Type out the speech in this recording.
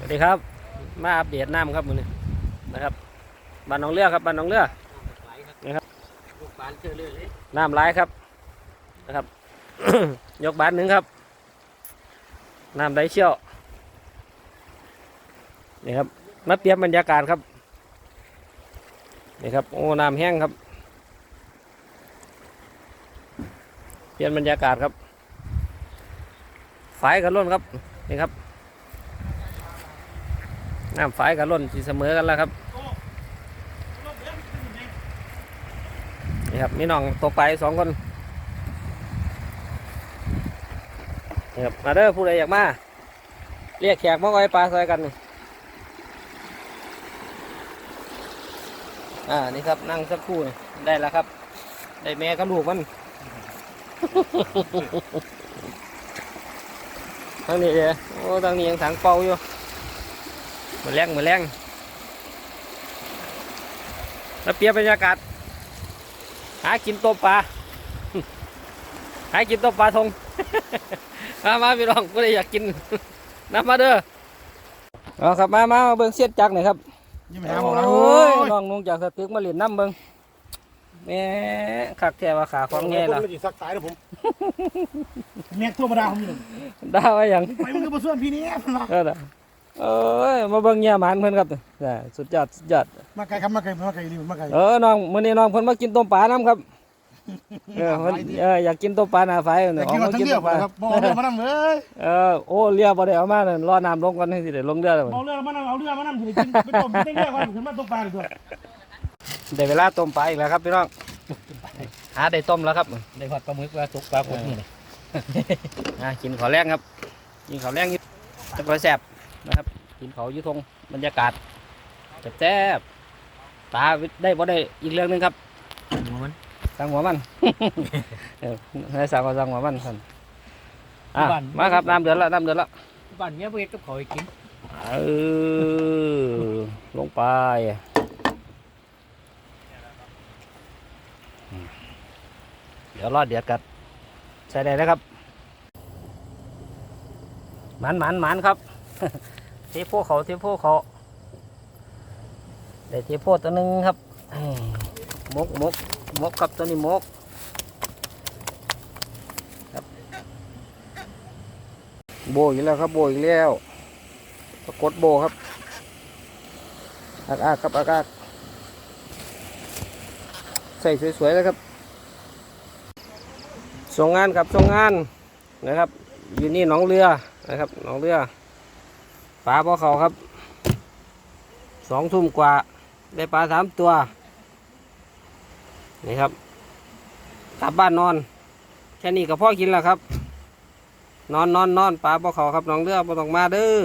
สวัสดีครับ มาอัปเดตน้ำครับมือนี้นะครับบ้านหนองเรือครับบ้านหนองเรือนะครับลูกปานเจอเลยเลยน้ำร้ายครับนะครับ ยกบานหนึ่งครับน้ำไหลเชี่ยวนี่ครับมาเตรียมบรรยากาศครับนี่ครับโอ้น้ำแห้งครับเปลี่ยนบรรยากาศครับฝายกันล้นครับนี่ครับ น้ำฝายกันล้นที่เสมอกันแล้วครับนี่ครับมีน้องตกไปสองคนนี่ครับมาเด้อผู้ใดอยากมา เรียกแขกมาไว้ปลาซอยกันอ่านี่ครับนั่งสักครู่นี่ได้แล้วครับ ได้แม่กับลูกมันทางนี้เลยโอ้ทางนี้ยังถังเป่าอยู่ มาแรงมาแรงแล้วเปรียบบรรยากาศ หากินต้มปลา หากินต้มปลาทง มามาพี่น้องก็ได้อยากกินนำมาเด้อเอาครับมามามาเบิ่งเสียดจักหน่อยครับยิ้มหาผมนะโอ้โอ้ยยน้องนุ่งจากสตึกมาเล่นน้ำเบิ่งแหม่คักแท้ว่าขาของแง่ล่ะผมจะสักสายนะผมเมียทั่วมาดาผมอยู่ได้ว่าอย่างไปมึงก็มาส่วนพี่นี่มันมาเออน่ะ เอ้ยมาเบิ่งเงียหมานเพิ่นครับน่ะสุดยอดสุดยอดมาไกลครับมาไกลมาไกลดีมาไกลเออน้องมื้อนี้น้องเพิ่นมากินต้มปลาน้ำครับเออเพิ่นเอออยากกินต้มปลาหน้าไฟแต่เนี่ยกินมามาทั้งกินเรือต้มปลาครับมองเรือมานั่งเลยเออโอ้เรือบ่ได้เอามานั่นรอน้ำลงก่อนให้สิได้ลงเรือแล้วมองเรือมานั่งเอาเรือมานั่งถึงกินไปต้มไปเรือก่อนถึงมาตกปลาเลยตัวได้เวลาต้มปลาอีกแล้วครับพี่น้องหาได้ต้มแล้วครับได้หอดปลาหมึกปลาตกปลาขดนี่เลยอะกินข้าวแรงครับกินข้าวแรงอยู่จะค่อยแซ่บ นะครับกินข้าวอยู่ทงบรรยากาศแซ่บๆปลาได้บ่ได้อีกเรื่องหนึงครับมันสั่งหัวมันเออให้สั่งก็สั่งหัวมันสั่นอะมาครับน้ำเดือดแล้วน้ำเดือดแล้วบ้านเนี้ยเพื่อนกับเขาให้กินเออลงไปอืมเดี๋ยวรอเดือดกัดใส่ได้แล้วครับหมันหมันหมันครับ เทโพเขาเทโพเขาได้เทโพตัวหนึ่งครับมกมกมกครับตัวนี้มกครับโบอีกแล้วครับโบอีกแล้วปรากฏโบครับอากาศครับอากาศใส่สวยๆเลยครับส่งงานครับส่งงานนะครับ อยู่นี่หนองเรือนะครับหนองเรือ ปลาพอเขาครับสองทุ่มกว่า ได้ปลาสามตัว นี่ครับกลับบ้านนอน แค่นี้ก็พ่อกินแล้วครับ นอนนอนนอนปลาพอเขาครับน้องเรือบ่ต้องมาเด้อ